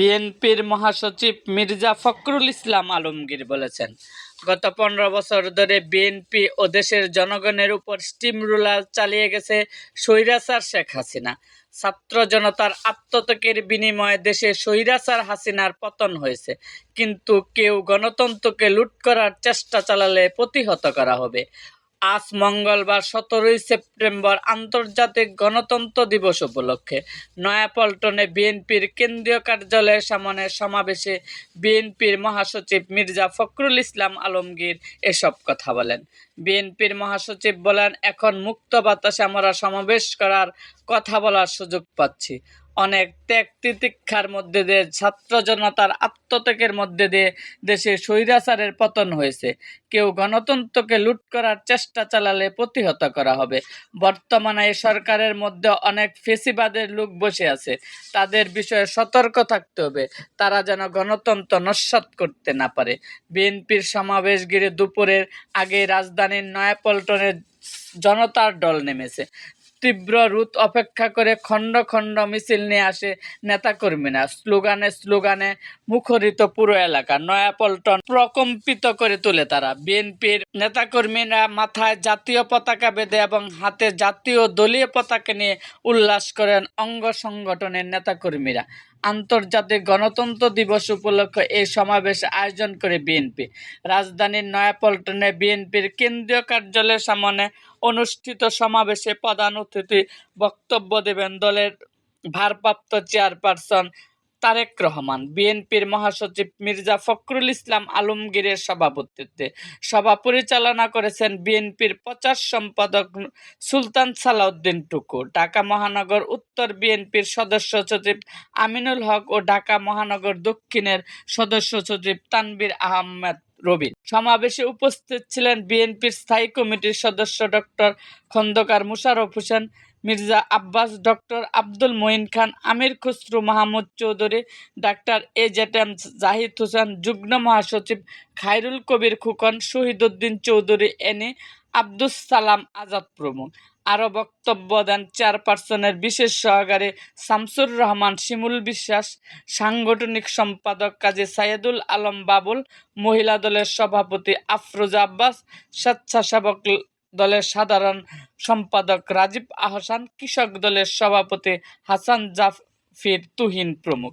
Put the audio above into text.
বিএনপির মহাসচিব মির্জা ফখরুল ইসলাম আলমগীর বলেছেন, গত পনেরো বছর ধরে বিএনপি ও দেশের জনগণের উপর স্টিম রুলার চালিয়ে গেছে স্বৈরাচার শেখ হাসিনা। ছাত্র জনতার আত্মত্যাগের বিনিময়ে দেশে স্বৈরাচার হাসিনার পতন হয়েছে। কিন্তু কেউ গণতন্ত্রকে লুট করার চেষ্টা চালালে প্রতিহত করা হবে। আজ মঙ্গলবার সতেরোই সেপ্টেম্বর আন্তর্জাতিক গণতন্ত্র দিবস উপলক্ষে নয়াপল্টনে বিএনপির কেন্দ্রীয় কার্যালয়ের সামনে সমাবেশে বিএনপির মহাসচিব মির্জা ফখরুল ইসলাম আলমগীর এসব কথা বলেন। বিএনপির মহাসচিব বলেন, এখন মুক্ত বাতাসে আমরা সমাবেশ করার কথা বলার সুযোগ পাচ্ছি। অনেক ত্যাগ তিতিক্ষার মধ্যে দিয়ে, ছাত্র জনতার আত্মত্যাগের মধ্যে দিয়ে দেশে স্বৈরাচারের পতন হয়েছে। কেউ গণতন্ত্রকে লুট করার চেষ্টা চালালে প্রতিহত করা হবে। বর্তমানে এই সরকারের মধ্যে অনেক ফেসিবাদের লোক বসে আছে। তাদের বিষয়ে সতর্ক থাকতে হবে। তারা যেন গণতন্ত্র নস্বাত করতে না পারে। বিএনপির সমাবেশ ঘিরে দুপুরের আগে রাজধানীর নয়াপল্টনের জনতার দল নেমেছে। তীব্র রোদ অপেক্ষা করে খণ্ড খণ্ড মিছিল নিয়ে আসে নেতাকর্মীরা। স্লোগানে স্লোগানে মুখরিত পুরো এলাকা নয়াপল্টন প্রকম্পিত করে তোলে তারা। বিএনপির নেতাকর্মীরা মাথায় জাতীয় পতাকা বেঁধে এবং হাতে জাতীয় দলীয় পতাকা নিয়ে উল্লাস করেন অঙ্গ সংগঠনের নেতাকর্মীরা। আন্তর্জাতিক গণতন্ত্র দিবস উপলক্ষে এই সমাবেশ আয়োজন করে বিএনপি। রাজধানীর নয়াপল্টনে বিএনপির কেন্দ্রীয় কার্যালয়ের সামনে অনুষ্ঠিত সমাবেশে প্রধান অতিথি বক্তব্য দেবেন দলের ভারপ্রাপ্ত চেয়ারপারসন তারেক রহমান, বিএনপির মহাসচিব মির্জা ফখরুল ইসলাম আলমগীরের সভাপতিত্বে। সভা পরিচালনা করেছেন বিএনপির প্রচার সম্পাদক সুলতান সালাউদ্দিন টুকু, ঢাকা মহানগর উত্তর বিএনপির সদস্য সচিব আমিনুল হক ও ঢাকা মহানগর দক্ষিণের সদস্য সচিব তানবির আহমেদ। রবিন। সমাবেশে উপস্থিত ছিলেন বিএনপির স্থায়ী কমিটির সদস্য doctor Khandakar Mosharraf Hossain, Mirza Abbas, doctor Abdul Moyeen Khan, Amir Khasru, Mahmud Chowdhury, doctor A Z M Zahid Hossain, যুগ্ম মহাসচিব খায়রুল কবির খুকন শহীদুদ্দিন চৌধুরী এনে আব্দুস সালাম আজাদ প্রমুখ। আরও বক্তব্য দেন চেয়ারপারসনের বিশেষ সহকারী শামসুর রহমান, শিমুল বিশ্বাস, সাংগঠনিক সম্পাদক কাজী সাইয়েদুল আলম বাবুল, মহিলা দলের সভাপতি আফরোজা আব্বাস, স্বেচ্ছাসেবক দলের সাধারণ সম্পাদক রাজীব আহসান, কৃষক দলের সভাপতি হাসান জাফির তুহিন প্রমুখ।